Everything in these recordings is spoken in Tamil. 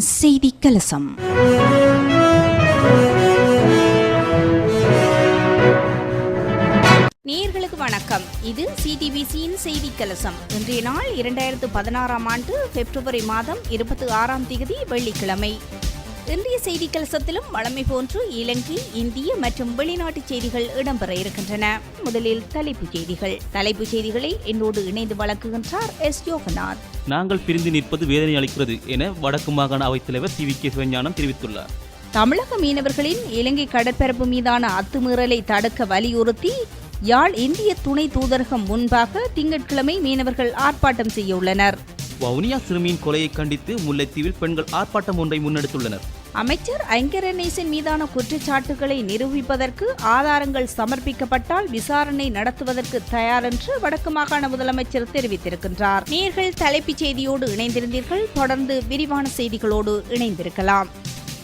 சிடிபிசியின் செய்தி கலசம். நேர்களுக்கு வணக்கம். இது சிடிபிசியின் செய்தி கலசம். இன்றைய நாள் இரண்டாயிரத்து பதினாறாம் ஆண்டு பிப்ரவரி மாதம் இருபத்தி ஆறாம் தேதி வெள்ளிக்கிழமை. இன்றைய செய்தி கலசத்திலும் வழமை போன்று இலங்கை இந்திய மற்றும் வெளிநாட்டு செய்திகள் இடம்பெற இருக்கின்றன. முதலில் தலைப்புச் செய்திகள். தலைப்புச் செய்திகளை என்னோடு இணைந்து வழங்குகின்றார் எஸ். யோகநாத் நாங்கள் பிரிந்து நிற்பது வேதனை அளிக்கிறது என வடக்கு மாகாண அவைத்தலைவர் சி. வி. கே. சிவஞானம் தெரிவித்துள்ளார். தமிழக மீனவர்களின் இலங்கை கடற்பரப்பு மீதான அத்துமீறலை தடுக்க வலியுறுத்தி யாழ் இந்திய துணை தூதரகம் முன்பாக திங்கட்கிழமை மீனவர்கள் ஆர்ப்பாட்டம் செய்ய உள்ளனர். வவுனியா சிறுமியின் கொலையை கண்டித்து முல்லைத்தீவில் பெண்கள் ஆர்ப்பாட்டம் ஒன்றை முன்னெடுத்துள்ளனர். அமைச்சர் ஐங்கரநேசன் மீதான குற்றச்சாட்டுகளை நிரூபிப்பதற்கு ஆதாரங்கள் சமர்ப்பிக்கப்பட்டால் விசாரணை நடத்துவதற்கு தயார் என்று வடக்கு மாகாண முதலமைச்சர் தெரிவித்திருக்கின்றார். நேர்கள் தலைப்புச் செய்தியோடு இணைந்திருந்தீர்கள். தொடர்ந்து விரிவான செய்திகளோடு இணைந்திருக்கலாம்.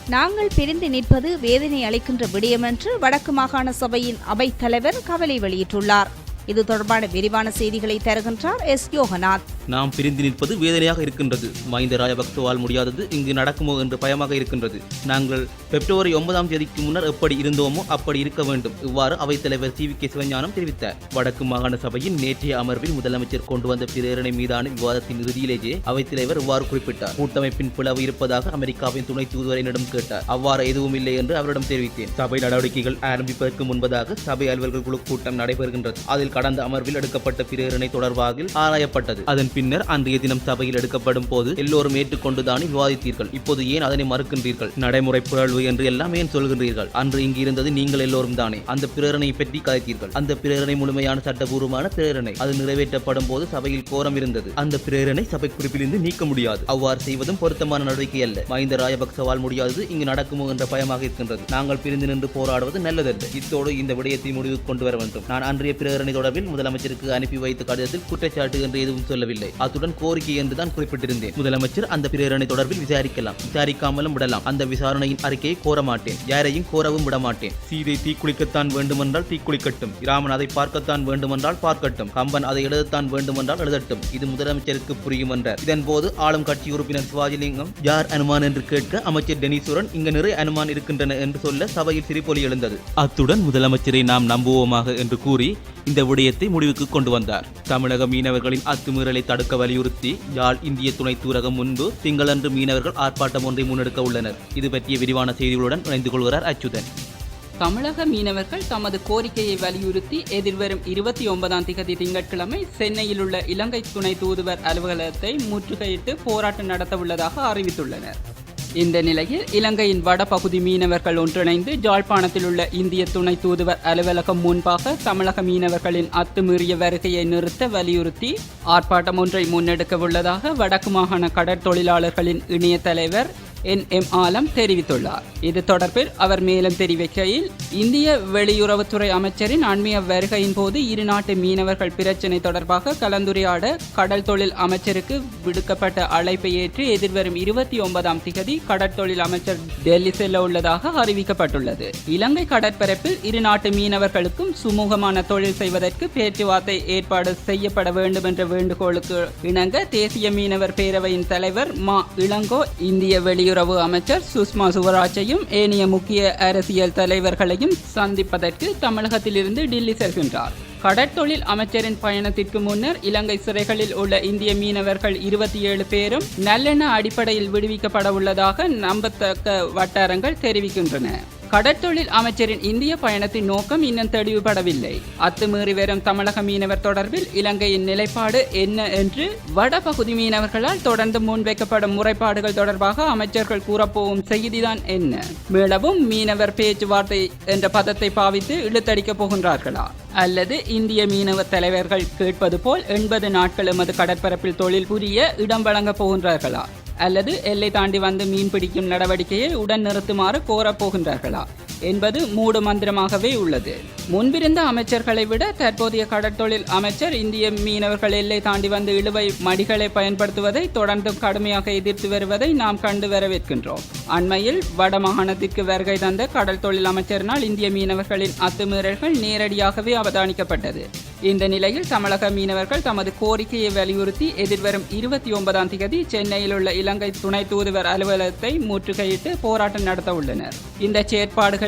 நாங்கள் பிரிந்து நிற்பது வேதனை அளிக்கின்ற விடயம் என்று வடக்கு மாகாண சபையின் அவைத் தலைவர் கவலை வெளியிட்டுள்ளார். இது தொடர்பான விரிவான செய்திகளை தருகின்றார் எஸ். யோகநாத். நாம் பிரிந்து நிற்பது வேதனையாக இருக்கின்றது. மஹிந்த ராஜபக்தவால் முடியாதது இங்கு நடக்குமோ என்று பயமாக இருக்கின்றது. நாங்கள் பிப்ரவரி ஒன்பதாம் தேதிக்கு முன்னர் எப்படி இருந்தோமோ அப்படி இருக்க வேண்டும். இவ்வாறு அவைத்தலைவர் சி வி கே சிவஞானம் தெரிவித்தார். வடக்கு மாகாண சபையின் நேற்றைய அமர்வில் முதலமைச்சர் கொண்டு வந்த பிரேரணை மீதான விவாதத்தின் இறுதியிலேயே அவைத்தலைவர் இவ்வாறு குறிப்பிட்டார். கூட்டமைப்பின் பிளவு இருப்பதாக அமெரிக்காவின் துணை தூதுவர் கேட்டார். அவ்வாறு எதுவும் இல்லை என்று அவரிடம் தெரிவித்தேன். சபை நடவடிக்கைகள் ஆரம்பிப்பதற்கு முன்பதாக சபை அலுவலர்கள் குழு கூட்டம் நடைபெறுகின்றது. அதில் கடந்த அமர்வில் எடுக்கப்பட்ட பிரேரணை தொடர்பாக ஆராயப்பட்டது. அதன் பின்னர் அன்றைய தினம் சபையில் எடுக்கப்படும் போது எல்லோரும் ஏற்றுக்கொண்டுதானே விவாதித்தீர்கள். இப்போது ஏன் அதனை மறுக்கின்றீர்கள்? நடைமுறை பிறழ்வு என்று எல்லாம் ஏன் சொல்கின்றீர்கள்? அன்று இங்கு இருந்தது நீங்கள் எல்லோரும் தானே அந்த பிரேரணை பற்றி கதைத்தீர்கள். அந்த பிரேரணை முழுமையான சட்டபூர்வமான பிரேரணை அது நிறைவேற்றப்படும் போது சபையில் கோரம் இருந்தது. அந்த பிரேரணை சபை குறிப்பிலிருந்து நீக்க முடியாது. அவ்வாறு செய்வதும் பொருத்தமான நடவடிக்கை அல்ல. மஹிந்த ராஜபக்சவால் முடியாதது இங்கு நடக்குமோ என்ற பயமாக இருக்கின்றது. நாங்கள் பிரிந்து நின்று போராடுவது நல்லதல்ல. இத்தோடு இந்த விடயத்தை முடிவுக்கு கொண்டு வர வேண்டும். நான் அன்றைய பிரேரணை தொடர்பில் முதலமைச்சருக்கு அனுப்பி வைத்த கடிதத்தில் குற்றச்சாட்டு என்று எதுவும் சொல்லவில்லை. அத்துடன் கோரிக்கை என்றுதான் குறிப்பிட்டிருந்தேன். முதலமைச்சர் அந்த பிரேரணை தொடர்பில் விசாரிக்கலாம். விசாரிக்காமலும் விடலாம். அந்த விசாரணையின் அறிக்கையை கோர மாட்டேன். யாரையும் கோரவும் விட மாட்டேன். சீதை தீக்குளிக்கத்தான் வேண்டுமென்றால் தீக்குளிக்கட்டும் ராமன் அதை பார்க்கத்தான் வேண்டுமென்றால் பார்க்கட்டும். கம்பன் அதை எழுதத்தான் வேண்டுமென்றால் எழுதட்டும். இது முதலமைச்சருக்கு புரியும் என்றார். இதன் போது ஆளும் கட்சி உறுப்பினர் சிவாஜிலிங்கம் யார் அனுமான் என்று கேட்க அமைச்சர் டெனீஸ்வரன் இங்கு நிறைய அனுமான் இருக்கின்றன என்று சொல்ல சபையில் சிரிப்பொலி எழுந்தது. அத்துடன் முதலமைச்சரை நாம் நம்புவோமாக என்று கூறி இந்த விடயத்தை முடிவுக்கு கொண்டு வந்தார். தமிழக மீனவர்களின் அத்துமீறலை தடுக்க வலியுறுத்தி யாழ் இந்திய துணை தூரகம் முன்பு திங்களன்று மீனவர்கள் ஆர்ப்பாட்டம் ஒன்றை முன்னெடுக்க உள்ளனர். இது பற்றிய விரிவான செய்திகளுடன் இணைந்து கொள்கிறார் அச்சுதன். தமிழக மீனவர்கள் தமது கோரிக்கையை வலியுறுத்தி எதிர்வரும் இருபத்தி ஒன்பதாம் திகதி திங்கட்கிழமை சென்னையில் உள்ள இலங்கை துணை தூதுவர் அலுவலகத்தை முற்றுகையிட்டு போராட்டம் நடத்த உள்ளதாக அறிவித்துள்ளனர். இந்த நிலையில் இலங்கையின் வடபகுதி மீனவர்கள் ஒன்றிணைந்து ஜாழ்ப்பாணத்தில் உள்ள இந்திய துணை தூதுவர் அலுவலகம் முன்பாக தமிழக மீனவர்களின் அத்துமீறிய வருகையை நிறுத்த வலியுறுத்தி ஆர்ப்பாட்டம் ஒன்றை முன்னெடுக்க உள்ளதாக வடக்கு மாகாண கடற்தொழிலாளர்களின் இணைய தலைவர் என் எம் ஆலம் தெரிவித்துள்ளார். இது தொடர்பில் அவர் மேலும் தெரிவிக்கையில் இந்திய வெளியுறவுத்துறை அமைச்சரின் அண்மைய வருகையின் போது இரு நாட்டு மீனவர்கள் பிரச்சினை தொடர்பாக கலந்துரையாட கடல் தொழில் அமைச்சருக்கு விடுக்கப்பட்ட அழைப்பை ஏற்று எதிர்வரும் இருபத்தி ஒன்பதாம் திகதி கடற்தொழில் அமைச்சர் டெல்லி செல்ல உள்ளதாக அறிவிக்கப்பட்டுள்ளது. இலங்கை கடற்பரப்பில் இரு நாட்டு மீனவர்களுக்கும் சுமூகமான தொழில் செய்வதற்கு பேச்சுவார்த்தை ஏற்பாடு செய்யப்பட வேண்டும் என்ற வேண்டுகோளுக்கு இணங்க தேசிய மீனவர் பேரவையின் தலைவர் மா இளங்கோ இந்திய வெளியுறவு வெளியுறவு அமைச்சர் சுஷ்மா சுவராஜையும் ஏனைய முக்கிய அரசியல் தலைவர்களையும் சந்திப்பதற்கு தமிழகத்திலிருந்து டில்லி செல்கின்றார். கடற்தொழில் அமைச்சரின் பயணத்திற்கு முன்னர் இலங்கை சிறைகளில் உள்ள இந்திய மீனவர்கள் இருபத்தி ஏழு பேரும் நல்லெண்ண அடிப்படையில் விடுவிக்கப்பட உள்ளதாக நம்பத்தக்க வட்டாரங்கள் தெரிவிக்கின்றன. கடற்தொழில் அமைச்சரின் இந்திய பயணத்தின் நோக்கம் இன்னும் தெளிவுபடவில்லை. அத்துமீறி வரும் தமிழக மீனவர் தொடர்பில் இலங்கையின் நிலைப்பாடு என்ன என்று வடபகுதி மீனவர்களால் தொடர்ந்து முன்வைக்கப்படும் முறைப்பாடுகள் தொடர்பாக அமைச்சர்கள் கூறப்போகும் செய்திதான் என்ன. மேலவும் மீனவர் பேச்சுவார்த்தை என்ற பதத்தை பாவித்து இழுத்தடிக்கப் போகின்றார்களா? அல்லது இந்திய மீனவ தலைவர்கள் கேட்பது போல் எண்பது நாட்கள் எமது கடற்பரப்பில் தொழில் புரிய இடம் வழங்கப் போகின்றார்களா? அல்லது எல்லை தாண்டி வந்து மீன் பிடிக்கும் நடவடிக்கையை உடன் நிறுத்துமாறு கோரப் போகின்றார்களா என்பது மூடு மந்திரமாகவே உள்ளது. முன்பிருந்த அமைச்சர்களை விட தற்போதைய கடற்தொழில் அமைச்சர் இந்திய மீனவர்கள் எல்லை தாண்டி வந்து இழுவை மடிகளை பயன்படுத்துவதை தொடர்ந்து கடுமையாக எதிர்த்து வருவதை நாம் கண்டு வரவேற்கின்றோம். அண்மையில் வடமாகாணத்திற்கு வருகை தந்த கடல் தொழில் அமைச்சரினால் இந்திய மீனவர்களின் அத்துமீறல்கள் நேரடியாகவே அவதானிக்கப்பட்டது. இந்த நிலையில் தமிழக மீனவர்கள் தமது கோரிக்கையை வலியுறுத்தி எதிர்வரும் இருபத்தி ஒன்பதாம் தேதி சென்னையில் உள்ள இலங்கை துணை தூதுவர் அலுவலகத்தை முற்றுகையிட்டு போராட்டம் நடத்த உள்ளனர். இந்த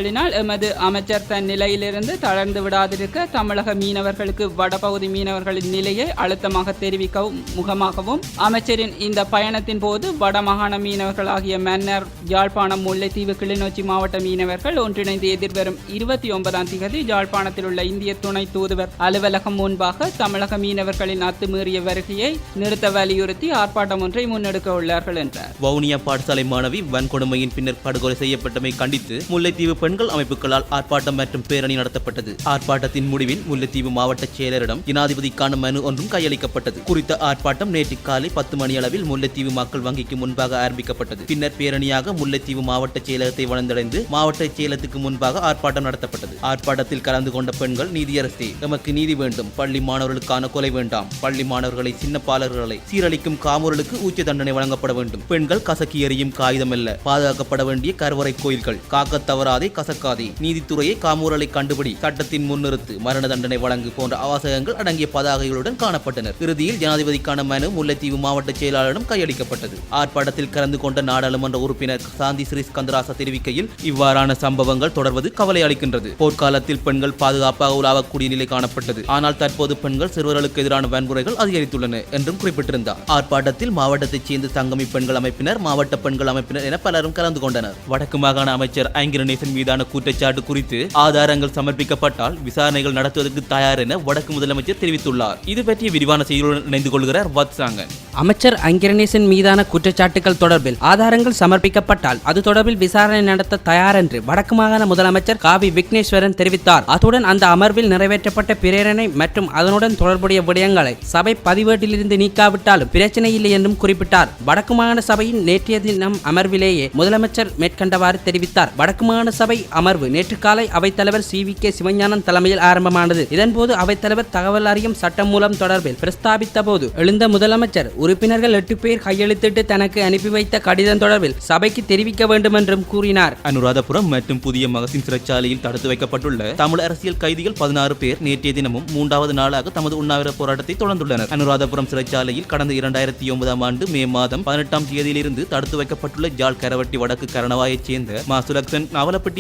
செயற்பாடுகளினால் எமது அமைச்சர் தன் நிலையிலிருந்து தளர்ந்து விடாதிருக்க தமிழக மீனவர்களுக்கு வடபகுதி மீனவர்களின் நிலையை அழுத்தமாக தெரிவிக்கவும் முகமாகவும் அமைச்சரின் இந்த பயணத்தின் போது வடமாகாண மீனவர்கள் ஆகிய மன்னர் யாழ்ப்பாணம் முல்லைத்தீவு கிளிநொச்சி மாவட்ட மீனவர்கள் ஒன்றிணைந்து எதிர்வரும் இருபத்தி ஒன்பதாம் தேதி யாழ்ப்பாணத்தில் உள்ள இந்திய துணை தூதுவர் அலுவலகம் முன்பாக தமிழக மீனவர்களின் அத்துமீறிய வருகையை நிறுத்த வலியுறுத்தி ஆர்ப்பாட்டம் ஒன்றை முன்னெடுக்க உள்ளார்கள் என்றார். வவுனியா பாடசாலை மாணவி வன்கொடுமையின் பின்னர் படுகொலை செய்யப்பட்டமை கண்டித்து முல்லைத்தீவு பெண்கள் அமைப்புகளால் ஆர்ப்பாட்டம் மற்றும் பேரணி நடத்தப்பட்டது. ஆர்ப்பாட்டத்தின் முடிவில் முல்லைத்தீவு மாவட்ட செயலரிடம் ஜனாதிபதிக்கான மனு ஒன்றும் கையளிக்கப்பட்டது. குறித்த ஆர்ப்பாட்டம் நேற்று காலை பத்து மணி அளவில் முல்லைத்தீவு மக்கள் வங்கிக்கு முன்பாக ஆரம்பிக்கப்பட்டது. பின்னர் பேரணியாக முல்லைத்தீவு மாவட்ட செயலகத்தை வளர்ந்தடைந்து மாவட்ட செயலகத்துக்கு முன்பாக ஆர்ப்பாட்டம் நடத்தப்பட்டது. ஆர்ப்பாட்டத்தில் கலந்து கொண்ட பெண்கள் நீதியரசே எமக்கு நீதி வேண்டும். பள்ளி மாணவர்களுக்கான கொலை வேண்டாம். பள்ளி மாணவர்களை சின்ன சீரழிக்கும் காமூரலுக்கு உச்ச தண்டனை வழங்கப்பட வேண்டும். பெண்கள் கசக்கி எறியும் காகிதம் அல்ல. பாதுகாக்கப்பட வேண்டிய கருவறை கோயில்கள். காக்க தவறாதே கசக்காதே. நீதித்துறையை காமூரலை கண்டுபிடி. சட்டத்தின் முன்னிறுத்து மரண தண்டனை வழங்கு போன்ற அவசரங்கள் அடங்கிய பதாகைகளுடன் காணப்பட்டனர். இறுதியில் ஜனாதிபதிக்கான மனு முல்லைத்தீவு மாவட்ட செயலாளரிடம் கையளிக்கப்பட்டது. ஆர்ப்பாட்டத்தில் கலந்து கொண்ட நாடாளுமன்ற உறுப்பினர் சாந்தி ஸ்ரீ ஸ்கந்தராசா தெரிவிக்கையில் இவ்வாறான சம்பவங்கள் தொடர்வது கவலை அளிக்கின்றது. போர்க்காலத்தில் பெண்கள் பாதுகாப்பாக உலாவக்கூடிய நிலை காணப்பட்டது. ஆனால் தற்போது பெண்கள் சிறுவர்களுக்கு எதிரான வன்முறைகள் அதிகரித்துள்ளன என்றும் குறிப்பிட்டிருந்தார். ஆர்ப்பாட்டத்தில் மாவட்டத்தைச் சேர்ந்த சங்கமி பெண்கள் அமைப்பினர் மாவட்ட பெண்கள் அமைப்பினர் என பலரும் கலந்து கொண்டனர். வடக்கு மாகாண அமைச்சர் ஐங்கிரணேசன் மீதான குற்றச்சாட்டு குறித்து ஆதாரங்கள் சமர்ப்பிக்கப்பட்டால் விசாரணைகள் நடத்துவதற்கு தயார் என வடக்கு முதலமைச்சர் தெரிவித்துள்ளார். இது பற்றிய விரிவான செய்தியுடன் இணைந்து கொள்கிறார் வத்சாங்கன். அமைச்சர் அங்கிரணேசன் மீதான குற்றச்சாட்டுகள் தொடர்பில் ஆதாரங்கள் சமர்ப்பிக்கப்பட்டால் அது தொடர்பில் விசாரணை நடத்த தயார் என்று வடக்கு மாகாண முதலமைச்சர் காவி விக்னேஸ்வரன் தெரிவித்தார். அத்துடன் அந்த அமர்வில் நிறைவேற்றப்பட்ட பிரேரணை மற்றும் அதனுடன் தொடர்புடைய விடயங்களை சபை பதிவேட்டிலிருந்து நீக்காவிட்டாலும் பிரச்சனை இல்லை என்றும் குறிப்பிட்டார். வடக்கு மாகாண சபையின் நேற்றைய தினம் அமர்விலேயே முதலமைச்சர் மேற்கண்டவாறு தெரிவித்தார். வடக்கு மாகாண சபை அமர்வு. நேற்று காலை அவைத்தலைவர் சி. வி. கே. சிவஞானம் தலைமையில் ஆரம்பமானது. இதன்போது அவைத்தலைவர் தகவல் அறியும் சட்டம் மூலம் தொடர்பில் பிரஸ்தாபித்த போது எழுந்த முதலமைச்சர் உறுப்பினர்கள் எட்டு பேர் கையெழுத்திட்டு தனக்கு அனுப்பி வைத்த கடிதம் தொடர்பில் சபைக்கு தெரிவிக்க வேண்டும் என்றும் கூறினார். அனுராதபுரம் மற்றும் புதிய மகசின் சிறைச்சாலையில் தடுத்து வைக்கப்பட்டுள்ள தமிழ் அரசியல் கைதிகள் பதினாறு பேர் நேற்றைய தினமும் மூன்றாவது நாளாக தமது உண்ணாவிர போராட்டத்தை தொடர்ந்துள்ளனர். அனுராதபுரம் சிறைச்சாலையில் கடந்த இரண்டாயிரத்தி ஒன்பதாம் ஆண்டு மே மாதம் பதினெட்டாம் தேதியிலிருந்து தடுத்து வைக்கப்பட்டுள்ள ஜாழ் கரவட்டி வடக்கு கரணவாயைச் சேர்ந்த மா. சுலக்சன்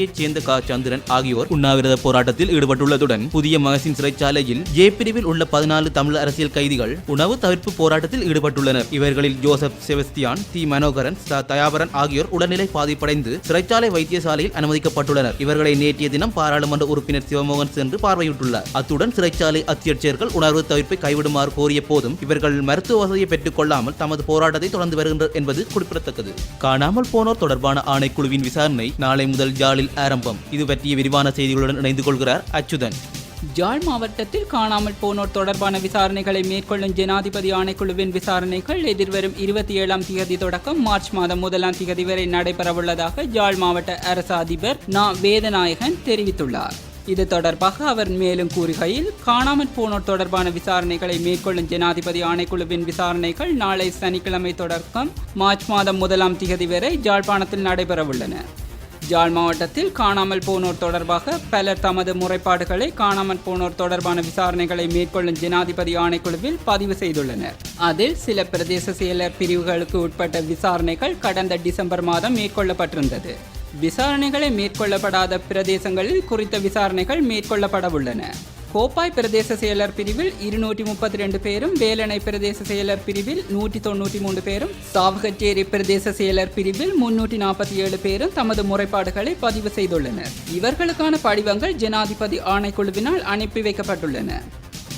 பிரிவைச் சேர்ந்த க. சந்திரன் ஆகியோர் உண்ணாவிரத போராட்டத்தில் ஈடுபட்டுள்ளதுடன் புதிய மகசின் சிறைச்சாலையில் ஜே பிரிவில் உள்ள பதினாலு தமிழ் அரசியல் கைதிகள் உணவு தவிர்ப்பு போராட்டத்தில் ஈடுபட்டுள்ளனர். இவர்களில் ஜோசப் செவஸ்தியான் தி மனோகரன் ச. தயாபரன் ஆகியோர் உடல்நிலை பாதிப்படைந்து சிறைச்சாலை வைத்தியசாலையில் அனுமதிக்கப்பட்டுள்ளனர். இவர்களை நேற்றைய தினம் பாராளுமன்ற உறுப்பினர் சிவமோகன் சென்று பார்வையிட்டுள்ளார். அத்துடன் சிறைச்சாலை அத்தியட்சர்கள் உணர்வு தவிர்ப்பை கைவிடுமாறு கோரிய போதும் இவர்கள் மருத்துவ வசதியை பெற்றுக் கொள்ளாமல் தமது போராட்டத்தை தொடர்ந்து வருகின்றனர் என்பது குறிப்பிடத்தக்கது. காணாமல் போனோர் தொடர்பான ஆணைக்குழுவின் விசாரணை நாளை முதல் ஜாலில் ஆரம்பம். இது பற்றிய விரிவான செய்திகளுடன் இணைந்து கொள்கிறார் அச்சுதன். ஜாழ் மாவட்டத்தில் காணாமல் போனோர் தொடர்பான விசாரணைகளை மேற்கொள்ளும் ஜனாதிபதி ஆணைக்குழுவின் விசாரணைகள் எதிர்வரும் இருபத்தி ஏழாம் தேதி தொடக்கம். மார்ச் மாதம் முதலாம் தேதி வரை நடைபெறவுள்ளதாக ஜாழ் மாவட்ட அரசு அதிபர் நா. வேதநாயகன் தெரிவித்துள்ளார். இது தொடர்பாக அவர் மேலும் கூறுகையில் காணாமற் போனோர் தொடர்பான விசாரணைகளை மேற்கொள்ளும் ஜனாதிபதி ஆணைக்குழுவின் விசாரணைகள் நாளை சனிக்கிழமை தொடக்கம். மார்ச் மாதம் முதலாம் தேதி வரை ஜாழ்ப்பாணத்தில் நடைபெறவுள்ளன. ஜாழ் மாவட்டத்தில் காணாமல் போனோர் தொடர்பாக பலர் தமது முறைப்பாடுகளை காணாமல் போனோர் தொடர்பான விசாரணைகளை மேற்கொள்ளும் ஜனாதிபதி ஆணைக்குழுவில் பதிவு செய்துள்ளனர். அதில் சில பிரதேச செயலர் பிரிவுகளுக்கு உட்பட்ட விசாரணைகள் கடந்த டிசம்பர் மாதம் மேற்கொள்ளப்பட்டிருந்தது. விசாரணைகளை மேற்கொள்ளப்படாத பிரதேசங்களில் குறித்த விசாரணைகள் மேற்கொள்ளப்படவுள்ளன. கோப்பாய் பிரதேச செயலர் பிரிவில் இருநூற்றி முப்பத்தி ரெண்டு பேரும் வேலணை பிரதேச செயலர் பிரிவில் நூற்றி தொண்ணூற்றி மூன்று பேரும் சாவகச்சேரி பிரதேச செயலர் பிரிவில் முன்னூற்றி நாற்பத்தி ஏழு பேரும் தமது முறைப்பாடுகளை பதிவு செய்துள்ளனர். இவர்களுக்கான படிவங்கள் ஜனாதிபதி ஆணைக்குழுவினால் அனுப்பி வைக்கப்பட்டுள்ளன.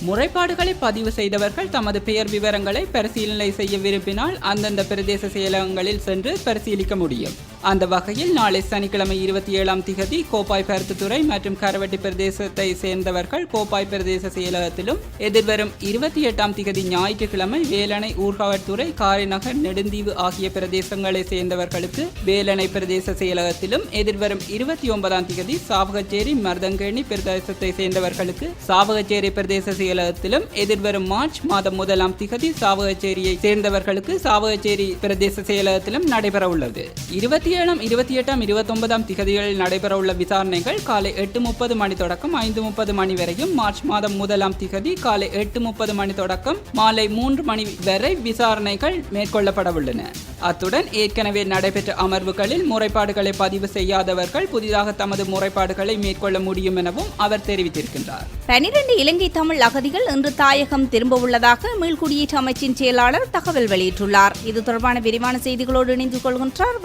முறைப்பாடுகளை பதிவு செய்தவர்கள் தமது பெயர் விவரங்களை பரிசீலனை செய்ய விரும்பினால் அந்தந்த பிரதேச செயலகங்களில் சென்று பரிசீலிக்க முடியும். அந்த வகையில் நாளை சனிக்கிழமை இருபத்தி ஏழாம் திகதி கோப்பாய் பருத்துத்துறை மற்றும் கரவட்டி பிரதேசத்தை சேர்ந்தவர்கள் கோப்பாய் பிரதேச செயலகத்திலும் எதிர்வரும் இருபத்தி எட்டாம் திகதி ஞாயிற்றுக்கிழமை வேலணை ஊர்காவற்துறை காரைநகர் நெடுந்தீவு ஆகிய பிரதேசங்களை சேர்ந்தவர்களுக்கு வேலணை பிரதேச செயலகத்திலும் எதிர்வரும் இருபத்தி ஒன்பதாம் திகதி சாவகச்சேரி மருதங்கேணி பிரதேசத்தை சேர்ந்தவர்களுக்கு சாவகச்சேரி பிரதேச செயலகத்திலும் எதிர்வரும் மார்ச் மாதம் முதலாம் திகதி சாவகச்சேரியை சேர்ந்தவர்களுக்கு சாவகச்சேரி பிரதேச செயலகத்திலும் நடைபெற உள்ளது இருபத்தி ஏழாம் இருபத்தி எட்டாம் இருபத்தொன்பதாம் திகதிகளில் நடைபெறவுள்ள விசாரணைகள் காலை எட்டு முப்பது மணி தொடக்கம் ஐந்து முப்பது மணி வரையும். மார்ச் மாதம் முதலாம் திகதி காலை எட்டு முப்பது மணி தொடக்கம் மாலை மூன்று மணி வரை விசாரணைகள் மேற்கொள்ளப்படவுள்ளன. அத்துடன் ஏற்கனவே நடைபெற்ற அமர்வுகளில் முறைப்பாடுகளை பதிவு செய்யாதவர்கள் புதிதாக தமது முறைப்பாடுகளை மேற்கொள்ள முடியும் எனவும் அவர் தெரிவித்திருக்கின்றார். பனிரெண்டு இலங்கை தமிழ் அகதிகள் இன்று தாயகம் திரும்ப உள்ளதாக மீள்குடியீட்டு அமைச்சின் செயலாளர் தகவல் வெளியிட்டுள்ளார். இது தொடர்பான விரிவான செய்திகளோடு இணைந்து கொள்கின்றார்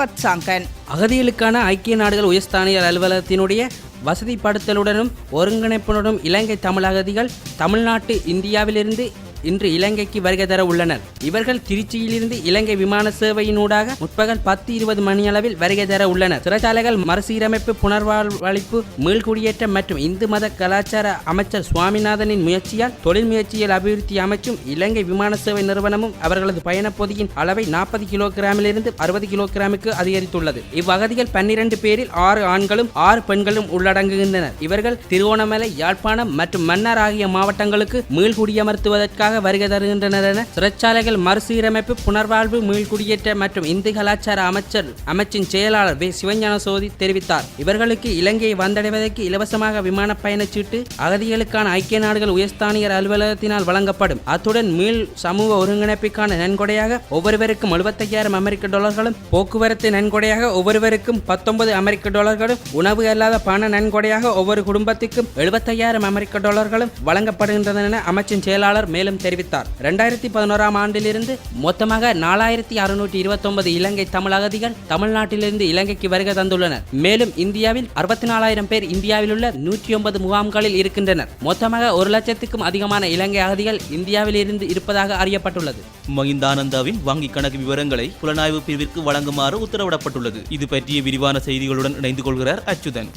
வத்சாங்கன் அகதிகளுக்கான ஐக்கிய நாடுகள் உயர்ஸ்தானியர் அலுவலகத்தினுடைய வசதிப்படுத்தலுடனும் ஒருங்கிணைப்புடனும் இலங்கை தமிழ் அகதிகள் தமிழ்நாட்டு இந்தியாவிலிருந்து இன்று இலங்கைக்கு வருகை தர உள்ளனர். இவர்கள் திருச்சியிலிருந்து இலங்கை விமான சேவையினூடாக முற்பகல் பத்து இருபது மணியளவில் வருகை தர உள்ளனர். சிறைச்சாலைகள் மறுசீரமைப்பு புனர்வாழ்வளிப்பு மீள்குடியேற்றம் மற்றும் இந்து மத கலாச்சார அமைச்சர் சுவாமிநாதனின் முயற்சியால் தொழில் முயற்சியில் அபிவிருத்தி அமைச்சும் இலங்கை விமான சேவை நிறுவனமும் அவர்களது பயணப் பொதியின் அளவை நாற்பது கிலோகிராமிலிருந்து அறுபது கிலோகிராமுக்கு அதிகரித்துள்ளது. இவ்வகதிகள் பன்னிரண்டு பேரில் ஆறு ஆண்களும் ஆறு பெண்களும் உள்ளடங்குகின்றனர். இவர்கள் திருவோணமலை யாழ்ப்பாணம் மற்றும் மன்னார் ஆகிய மாவட்டங்களுக்கு மீள்குடியமர்த்துவதற்காக வருகை தருகின்றனர் என சிறைச்சாலைகள் மறுசீரமைப்பு புனர்வாழ்வு மீள்குடியேற்ற மற்றும் இந்து கலாச்சார அமைச்சர் அமைச்சின் செயலாளர் வே. சிவஞான சோதி தெரிவித்தார். இவர்களுக்கு இலங்கையை வந்தடைவதற்கு இலவசமாக விமான பயணச்சீட்டு அகதிகளுக்கான ஐக்கிய நாடுகள் உயர்ஸ்தானியர் அலுவலகத்தினால் வழங்கப்படும். அத்துடன் மீள் சமூக ஒருங்கிணைப்புக்கான நன்கொடையாக ஒவ்வொருவருக்கும் எழுபத்தையாயிரம் அமெரிக்க டாலர்களும் போக்குவரத்து நன்கொடையாக ஒவ்வொருவருக்கும் பத்தொன்பது அமெரிக்க டாலர்களும் உணவு அல்லாத பண நன்கொடையாக ஒவ்வொரு குடும்பத்துக்கும் எழுபத்தையாயிரம் அமெரிக்க டாலர்களும் வழங்கப்படுகின்றன என அமைச்சின் செயலாளர் மேலும் தெரிவித்தார். இரண்டாயிரத்தி பதினோராம் ஆண்டிலிருந்து மொத்தமாக நாலாயிரத்தி அறுநூற்றி இருபத்தொன்பது இலங்கை தமிழ் அகதிகள் தமிழ்நாட்டிலிருந்து இலங்கைக்கு வருகை தந்துள்ளனர். மேலும் இந்தியாவில் அறுபத்தி நாலாயிரம் பேர் இந்தியாவில் உள்ள நூற்றி ஒன்பது முகாம்களில் இருக்கின்றனர். மொத்தமாக ஒரு லட்சத்துக்கும் அதிகமான இலங்கை அகதிகள் இந்தியாவில் இருந்து இருப்பதாக அறியப்பட்டுள்ளது. மகிந்தானந்தாவின் வங்கிக் கணக்கு விவரங்களை புலனாய்வு பிரிவிற்கு வழங்குமாறு உத்தரவிடப்பட்டுள்ளது. இது பற்றிய விரிவான செய்திகளுடன் இணைந்து கொள்கிறார் அச்சுதன்.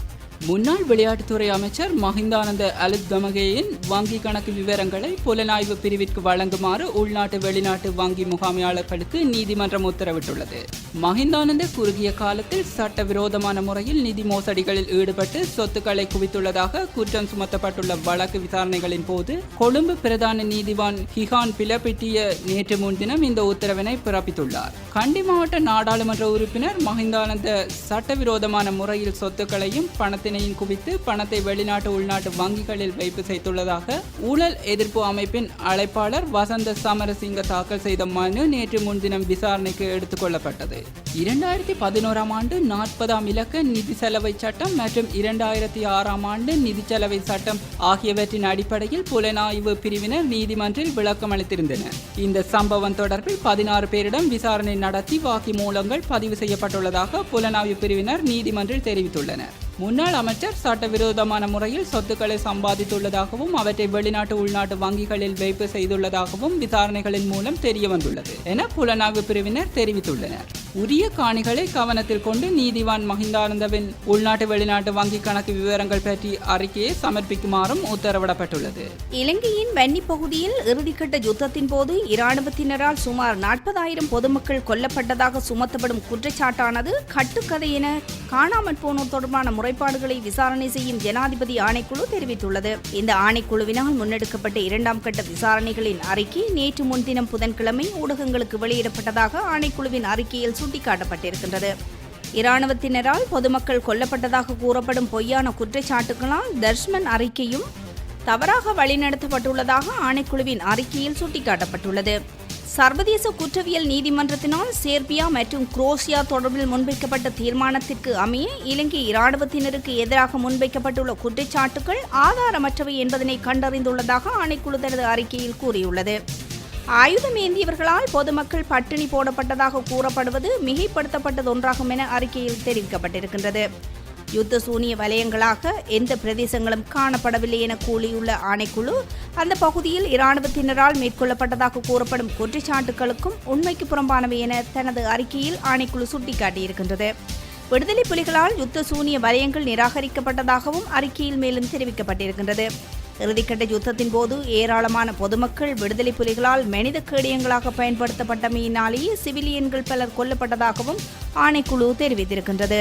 முன்னாள் விளையாட்டுத்துறை அமைச்சர் மஹிந்தானந்த அலுத்கமகேயின் வங்கி கணக்கு விவரங்களை புலனாய்வு பிரிவிற்கு வழங்குமாறு உள்நாட்டு வெளிநாட்டு வங்கி முகாமையாளர்களுக்கு நீதிமன்றம் உத்தரவிட்டுள்ளது. மஹிந்தானந்த குறுகிய காலத்தில் சட்டவிரோதமான முறையில் நிதி மோசடிகளில் ஈடுபட்டு சொத்துக்களை குவித்துள்ளதாக குற்றம் சுமத்தப்பட்டுள்ள வழக்கு விசாரணைகளின் போது கொழும்பு பிரதான நீதிவான் ஹிஹான் பிலப்பிட்டிய நேற்று முன்தினம் இந்த உத்தரவினை பிறப்பித்துள்ளார். கண்டி மாவட்ட நாடாளுமன்ற உறுப்பினர் மஹிந்தானந்த சட்டவிரோதமான முறையில் சொத்துக்களையும் பணத்தினையும் குவித்து பணத்தை வெளிநாட்டு உள்நாட்டு வங்கிகளில் வைப்பு செய்துள்ளதாக ஊழல் எதிர்ப்பு அமைப்பின் அழைப்பாளர் வசந்த சமரசிங்க தாக்கல் செய்த மனு நேற்று முன்தினம் விசாரணைக்கு எடுத்துக் கொள்ளப்பட்டது. இரண்டாயிரத்தி பதினோராம் ஆண்டு நாற்பதாம் இலக்க நிதி செலவை சட்டம் மற்றும் இரண்டாயிரத்தி ஆறாம் ஆண்டு நிதி செலவை சட்டம் ஆகியவற்றின் அடிப்படையில் புலனாய்வு பிரிவினர் நீதிமன்றில் விளக்கம் அளித்திருந்தனர். இந்த சம்பவம் தொடர்பில் பதினாறு பேரிடம் விசாரணை நடத்தி வாக்குமூலங்கள் பதிவு செய்யப்பட்டுள்ளதாக புலனாய்வு பிரிவினர் நீதிமன்றில் தெரிவித்துள்ளனர். முன்னாள் அமைச்சர் சட்டவிரோதமான முறையில் சொத்துக்களை சம்பாதித்துள்ளதாகவும் அவற்றை வெளிநாட்டு உள்நாட்டு வங்கிகளில் வைப்பு செய்துள்ளதாகவும் விசாரணைகளின் மூலம் தெரியவந்துள்ளது என புலனாய்வு பிரிவினர் தெரிவித்துள்ளனர். உரிய காணிகளை கவனத்தில் கொண்டு நீதிவான் மஹிந்தானந்தவின் உள்நாட்டு வெளிநாட்டு வங்கி கணக்கு விவரங்கள் பற்றி அறிக்கையை சமர்ப்பிக்குமாறும் உத்தரவிடப்பட்டுள்ளது. இலங்கையின் வன்னி பகுதியில் இறுதிக்கட்ட யுத்தத்தின் போது இராணுவத்தினரால் சுமார் நாற்பதாயிரம் பொதுமக்கள் கொல்லப்பட்டதாக சுமத்தப்படும் குற்றச்சாட்டானது கட்டுக்கதை என காணாமல் போனோர் தொடர்பான முறைப்பாடுகளை விசாரணை செய்யும் ஜனாதிபதி ஆணைக்குழு தெரிவித்துள்ளது. இந்த ஆணைக்குழுவினால் முன்னெடுக்கப்பட்ட இரண்டாம் கட்ட விசாரணைகளின் அறிக்கை நேற்று முன்தினம் புதன்கிழமை ஊடகங்களுக்கு வெளியிடப்பட்டதாக ஆணைக்குழுவின் அறிக்கையில் சுட்டிக்காட்டப்பட்டிருக்கின்றது. இராணுவத்தினரால் பொதுமக்கள் கொல்லப்பட்டதாக கூறப்படும் பொய்யான குற்றச்சாட்டுகளால் தர்ஷ்மன் அறிக்கையும் தவறாக வழிநடத்தப்பட்டுள்ளதாக ஆணைக்குழுவின் அறிக்கையில் சுட்டிக்காட்டப்பட்டுள்ளது. சர்வதேச குற்றவியல் நீதிமன்றத்தினால் சேர்பியா மற்றும் குரோசியா தொடர்பில் முன்வைக்கப்பட்ட தீர்மானத்திற்கு அமைய இலங்கை இராணுவத்தினருக்கு எதிராக முன்வைக்கப்பட்டுள்ள குற்றச்சாட்டுகள் ஆதாரமற்றவை என்பதனை கண்டறிந்துள்ளதாக ஆணைக்குழு தனது அறிக்கையில் கூறியுள்ளது. ஆயுதம் ஏந்தியவர்களால் பொதுமக்கள் பட்டினி போடப்பட்டதாக கூறப்படுவது மிகைப்படுத்தப்பட்டது ஒன்றாகும் என அறிக்கையில் தெரிவிக்கப்பட்டிருக்கின்றது. யுத்த சூனிய வலயங்களாக எந்த பிரதேசங்களும் காணப்படவில்லை என கூறியுள்ள ஆணைக்குழு அந்த பகுதியில் இராணுவத்தினரால் மேற்கொள்ளப்பட்டதாக கூறப்படும் குற்றச்சாட்டுகளுக்கும் உண்மைக்கு புறம்பானவை என தனது அறிக்கையில் ஆணைக்குழு சுட்டிக்காட்டியிருக்கின்றது. விடுதலை புலிகளால் யுத்த சூனிய வலயங்கள் நிராகரிக்கப்பட்டதாகவும் அறிக்கையில் மேலும் தெரிவிக்கப்பட்டிருக்கின்றது. இறுதிக்கட்ட யுத்தத்தின் போது ஏராளமான பொதுமக்கள் விடுதலை புலிகளால் மனித கேடயங்களாக பயன்படுத்தப்பட்டமையினாலேயே சிவிலியன்கள் பலர் கொல்லப்பட்டதாகவும் ஆணைக்குழு தெரிவித்திருக்கின்றது.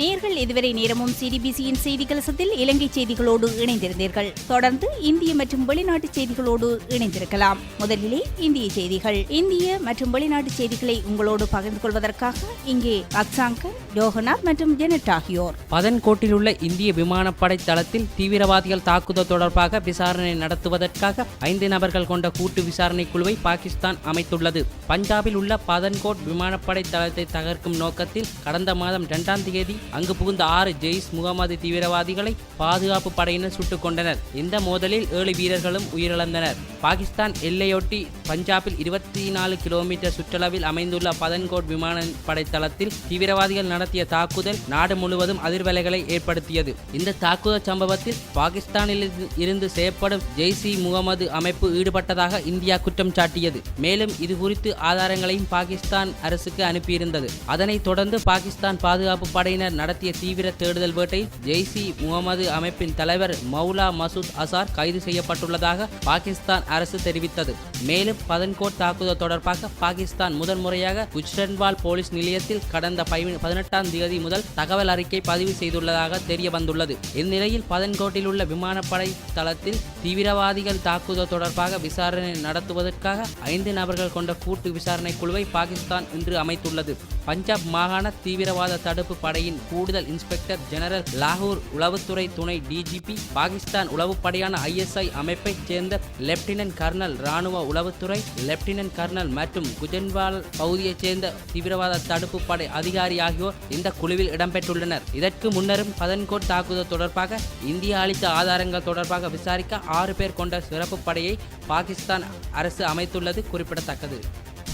நேர்கள் இதுவரை நேரமும் சிடிபிசியின் செய்தி கலசத்தில் இலங்கை செய்திகளோடு இணைந்திருந்தீர்கள். தொடர்ந்து இந்திய மற்றும் வெளிநாட்டு செய்திகளோடு இணைந்திருக்கலாம். முதலிலே இந்திய செய்திகள். இந்திய மற்றும் வெளிநாட்டு செய்திகளை உங்களோடு பகிர்ந்து கொள்வதற்காக இங்கே அக்சாங்கர் யோகநாத் மற்றும் ஜெனட் ஆகியோர். பதன்கோட்டில் உள்ள இந்திய விமானப்படை தளத்தில் தீவிரவாதிகள் தாக்குதல் தொடர்பாக விசாரணை நடத்துவதற்காக ஐந்து நபர்கள் கொண்ட கூட்டு விசாரணை குழுவை பாகிஸ்தான் அமைத்துள்ளது. பஞ்சாபில் உள்ள பதன்கோட் விமானப்படை தளத்தை தகர்க்கும் நோக்கத்தில் கடந்த மாதம் இரண்டாம் தேதி அங்கு புகுந்த ஆறு ஜெய்ஸ் முகமது தீவிரவாதிகளை பாதுகாப்பு படையினர் சுட்டுக் கொண்டனர் இந்த மோதலில் ஏழு வீரர்களும் உயிரிழந்தனர். பாகிஸ்தான் எல்லையொட்டி பஞ்சாபில் இருபத்தி நாலு கிலோமீட்டர் சுற்றளவில் அமைந்துள்ள பதன்கோட் விமான படைத்தளத்தில் தீவிரவாதிகள் நடத்திய தாக்குதல் நாடு முழுவதும் அதிர்வலைகளை ஏற்படுத்தியது. இந்த தாக்குதல் சம்பவத்தில் பாகிஸ்தானில் இருந்து செய்யப்படும் ஜெய்சி முகமது அமைப்பு ஈடுபட்டதாக இந்தியா குற்றம் சாட்டியது. மேலும் இது குறித்து ஆதாரங்களையும் பாகிஸ்தான் அரசுக்கு அனுப்பியிருந்தது. அதனைத் தொடர்ந்து பாகிஸ்தான் பாதுகாப்பு படையினர் நடத்திய தீவிர தேடுதல் வேட்டையில் ஜெய்சி முகமது அமைப்பின் தலைவர் மௌலா மசூத் அசார் கைது செய்யப்பட்டுள்ளதாக பாகிஸ்தான் அரசு தெரிவித்தது. மேலும் பதன்கோட் தாக்குதல் தொடர்பாக பாகிஸ்தான் முதன்முறையாக குஜ்ரன்வால் போலீஸ் நிலையத்தில் கடந்த பதினெட்டாம் தேதி முதல் தகவல் அறிக்கை பதிவு செய்துள்ளதாக தெரிய வந்துள்ளது இந்நிலையில் பதன்கோட்டில் உள்ள விமானப்படை தளத்தில் தீவிரவாதிகள் தாக்குதல் தொடர்பாக விசாரணை நடத்துவதற்காக ஐந்து நபர்கள் கொண்ட கூட்டு விசாரணை குழுவை பாகிஸ்தான் இன்று அமைத்துள்ளது. பஞ்சாப் மாகாண தீவிரவாத தடுப்பு படையின் கூடுதல் இன்ஸ்பெக்டர் ஜெனரல் லாகூர் உளவுத்துறை துணை டிஜிபி பாகிஸ்தான் உளவுப்படையான ஐஎஸ்ஐ அமைப்பைச் சேர்ந்த லெப்டினன்ட் கர்னல் ராணுவ உளவுத்துறை லெப்டினன்ட் கர்னல் மற்றும் குஜன்வால் பகுதியைச் சேர்ந்த தீவிரவாத தடுப்பு படை அதிகாரி ஆகியோர் இந்த குழுவில் இடம்பெற்றுள்ளனர். இதற்கு முன்னரும் பதன்கோட் தாக்குதல் தொடர்பாக இந்தியா அளித்த ஆதாரங்கள் தொடர்பாக விசாரிக்க ஆறு பேர் கொண்ட சிறப்பு படையை பாகிஸ்தான் அரசு அமைத்துள்ளது குறிப்பிடத்தக்கது.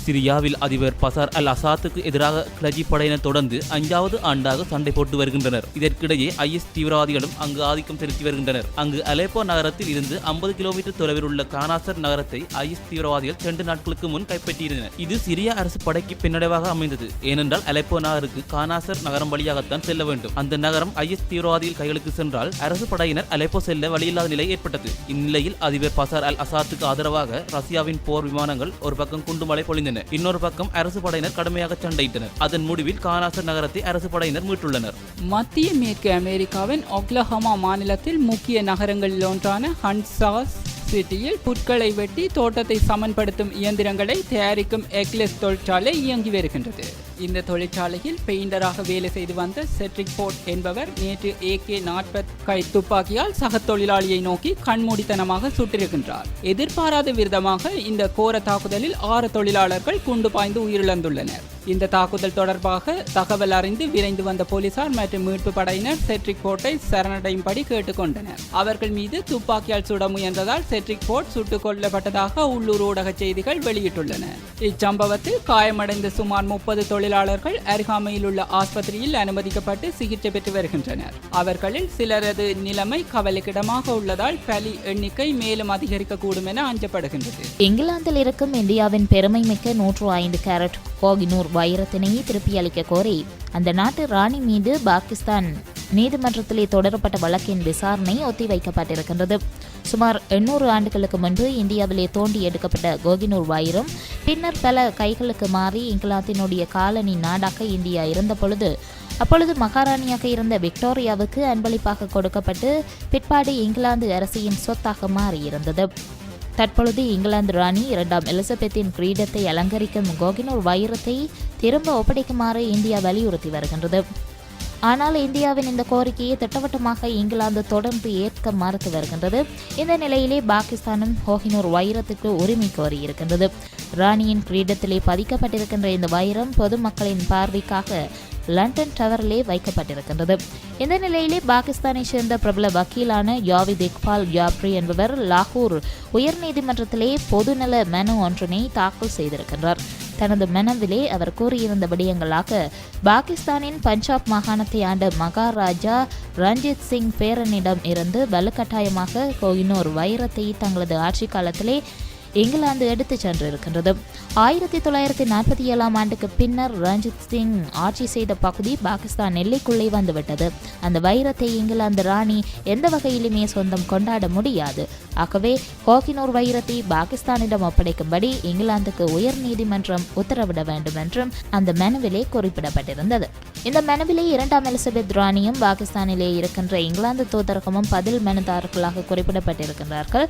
சிரியாவில் அதிபர் பசார் அல் அசாத்துக்கு எதிராக கிளர்ச்சி படையினர் தொடர்ந்து அஞ்சாவது ஆண்டாக சண்டை போட்டு வருகின்றனர். இதற்கிடையே ஐஎஸ் தீவிரவாதிகளும் அங்கு ஆதிக்கம் செலுத்தி வருகின்றனர். அங்கு அலேப்போ நகரத்தில் இருந்து ஐம்பது கிலோமீட்டர் தொலைவில் உள்ள கானாசர் நகரத்தை ஐஎஸ் தீவிரவாதிகள் இரண்டு நாட்களுக்கு முன் கைப்பற்றியிருந்தனர். இது சிரிய அரசு படைக்கு பின்னடைவாக அமைந்தது. ஏனென்றால் அலேப்போ நகருக்கு கானாசர் நகரம் வழியாகத்தான் செல்ல வேண்டும். அந்த நகரம் ஐஎஸ் தீவிரவாதிகள் கைகளுக்கு சென்றால் அரசு படையினர் அலேப்போ செல்ல வழியில்லாத நிலை ஏற்பட்டது. இந்நிலையில் அதிபர் பசார் அல் அசாத்துக்கு ஆதரவாக ரஷ்யாவின் போர் விமானங்கள் ஒரு பக்கம் குண்டுமலை பொழிந்தன. இன்னொரு பக்கம் அரசு படையினர் கடுமையாக சண்டையிட்டனர். அதன் முடிவில் கானாசர் நகரத்தை அரசு படையினர் மீட்டுள்ளனர். மத்திய மேற்கு அமெரிக்காவின் ஒக்லஹமா மாநிலத்தில் முக்கிய நகரங்களில் ஒன்றான ஹன்சாஸ் சிட்டியில் புற்களை வெட்டி தோட்டத்தை சமன்படுத்தும் இயந்திரங்களை தயாரிக்கும் எக்லெஸ் தொழிற்சாலை இயங்கி வருகின்றது. இந்த தொழிற்சாலையில் பெயிண்டராக வேலை செய்து வந்த செட்ரிக் போர்ட் என்பவர் நேற்று ஏகே நாற்பத் கை துப்பாக்கியால் சக தொழிலாளியை நோக்கி கண்மூடித்தனமாக சுட்டிருக்கின்றார் எதிர்பாராத விதமாக இந்த கோர தாக்குதலில் ஆறு தொழிலாளர்கள் குண்டு பாய்ந்து உயிரிழந்துள்ளனர். இந்த தாக்குதல் தொடர்பாக தகவல் அறிந்து விரைந்து வந்த போலீசார் மற்றும் மீட்பு படையினர் செட்ரிக் போர்ட்டை சரணடையும்படி கேட்டுக்கொண்டனர். அவர்கள் மீது துப்பாக்கியால் சுட முயன்றதால் செட்ரிக் போர்ட் சுட்டுக் கொல்லப்பட்டதாக உள்ளூர் ஊடக செய்திகள் வெளியிட்டுள்ளன. இச்சம்பவத்தில் காயமடைந்த சுமார் முப்பது தொழிலாளர்கள் அருகாமையில் உள்ள ஆஸ்பத்திரியில் அனுமதிக்கப்பட்டு சிகிச்சை பெற்று வருகின்றனர். அவர்களில் சிலரது நிலைமை கவலைக்கிடமாக உள்ளதால் பலி எண்ணிக்கை மேலும் அதிகரிக்கக்கூடும் என அஞ்சப்படுகின்றது. இங்கிலாந்தில் இருக்கும் இந்தியாவின் பெருமை மிக்க நூற்று ஐந்து கேரட் கோகினூர் வைரத்தினையை திருப்பி அளிக்க கோரி அந்த நாட்டு ராணி மீது பாகிஸ்தான் நீதிமன்றத்திலே தொடரப்பட்ட வழக்கின் விசாரணை ஒத்திவைக்கப்பட்டிருக்கின்றது. சுமார் எண்ணூறு ஆண்டுகளுக்கு முன்பு இந்தியாவிலே தோண்டி எடுக்கப்பட்ட கோகினூர் வைரம் பின்னர் பல கைகளுக்கு மாறி இங்கிலாந்தினுடைய காலனி நாடாக இந்தியா இருந்த பொழுது அப்பொழுது மகாராணியாக இருந்த விக்டோரியாவுக்கு அன்பளிப்பாக கொடுக்கப்பட்டு பிற்பாடு இங்கிலாந்து அரசியின் சொத்தாக மாறியிருந்தது தற்பொழுது இங்கிலாந்து ராணி இரண்டாம் எலிசபெத்தின் கிரீடத்தை அலங்கரிக்கும் கோகினூர் வைரத்தை திரும்ப ஒப்படைக்குமாறு இந்தியா வலியுறுத்தி வருகின்றது. ஆனால் இந்தியாவின் இந்த கோரிக்கையை திட்டவட்டமாக இங்கிலாந்து தொடர்ந்து ஏற்க மறுத்து வருகின்றது. இந்த நிலையிலே பாகிஸ்தானும் கோகினூர் வைரத்துக்கு உரிமை கோரியிருக்கின்றது ராணியின் கிரீடத்திலே பதிக்கப்பட்டிருக்கின்ற இந்த வைரம் பொதுமக்களின் பார்வைக்காக லண்டன் டவரிலே வைக்கப்பட்டிருக்கின்றது. இந்த நிலையிலே பாகிஸ்தானை சேர்ந்த பிரபல வக்கீலான யாவித் இக்பால் யாப்ரி என்பவர் லாகூர் உயர்நீதிமன்றத்திலே பொதுநல மனு ஒன்றினை தாக்கல் செய்திருக்கின்றார். தனது மெனவிலே அவர் கூறியிருந்த விடயங்களாக பாகிஸ்தானின் பஞ்சாப் மாகாணத்தை ஆண்ட மகாராஜா ரஞ்சித் சிங் பேரனிடம் இருந்து வலுக்கட்டாயமாக கோயினூர் வைரத்தை தங்களது ஆட்சி காலத்திலே இங்கிலாந்து எடுத்துச் சென்றிருக்கின்றது. ஆயிரத்தி தொள்ளாயிரத்தி நாற்பத்தி ஏழாம் ஆண்டுக்கு பின்னர் ரஞ்சித் சிங் ஆட்சி செய்த பகுதி பாகிஸ்தான் எல்லைக்குள்ளே வந்துவிட்டது. அந்த வைரத்தை இங்கிலாந்து ராணி எந்த வகையிலுமே சொந்தம் கொண்டாட முடியாது. ஆகவே கோகினூர் வைரத்தை பாகிஸ்தானிடம் ஒப்படைக்கும்படி இங்கிலாந்துக்கு உயர் நீதிமன்றம் உத்தரவிட வேண்டும் என்றும் அந்த மனுவிலே குறிப்பிடப்பட்டிருந்தது. இந்த மனுவிலே இரண்டாம் எலிசபெத் ராணியும் பாகிஸ்தானிலே இருக்கின்ற இங்கிலாந்து தூதரகமும் பதில் மனுதாரர்களாக குறிப்பிடப்பட்டிருக்கின்றார்கள்.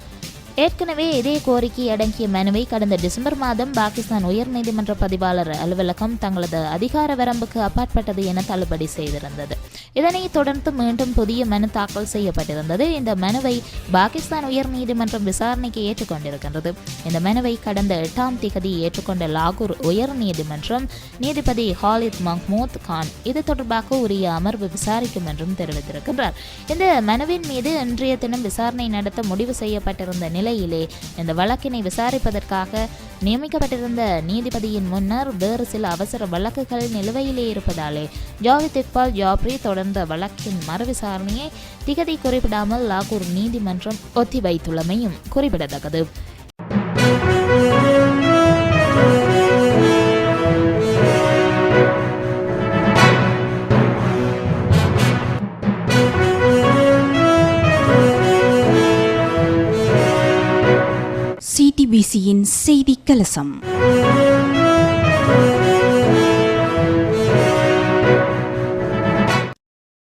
ஏற்கனவே இதே கோரிக்கை அடங்கிய மனுவை கடந்த டிசம்பர் மாதம் பாகிஸ்தான் உயர்நீதிமன்ற பதிவாளர் அலுவலகம் தங்களது அதிகார வரம்புக்கு அப்பாற்பட்டது என தள்ளுபடி செய்திருந்தது. இதனைத் தொடர்ந்து மீண்டும் புதிய மனு தாக்கல் செய்யப்பட்டிருந்தது. இந்த மனுவை பாகிஸ்தான் உயர்நீதிமன்றம் விசாரணைக்கு ஏற்றுக்கொண்டிருக்கின்றது. இந்த மனுவை கடந்த எட்டாம் திகதி ஏற்றுக்கொண்ட லாகூர் உயர்நீதிமன்றம் நீதிபதி ஹாலித் மஹ்மூத் கான் இது தொடர்பாக உரிய அமர்வு விசாரிக்கும் என்றும் தெரிவித்திருக்கின்றார். இந்த மனுவின் மீது இன்றைய தினம் விசாரணை நடத்த முடிவு செய்யப்பட்டிருந்த நிலையிலே இந்த வழக்கினை விசாரிப்பதற்காக நியமிக்கப்பட்டிருந்த நீதிபதியின் முன்னர் வேறு சில அவசர வழக்குகள் நிலுவையிலே இருப்பதாலே ஜாவித் இக்பால் ஜாப்ரி தொடர்ந்த வழக்கின் மறு விசாரணையை திகதி குறிப்பிடாமல் லாகூர் நீதிமன்றம் ஒத்திவைத்துள்ளமையும் குறிப்பிடத்தக்கது. சிடிபிசியின் செய்தி கலசம்.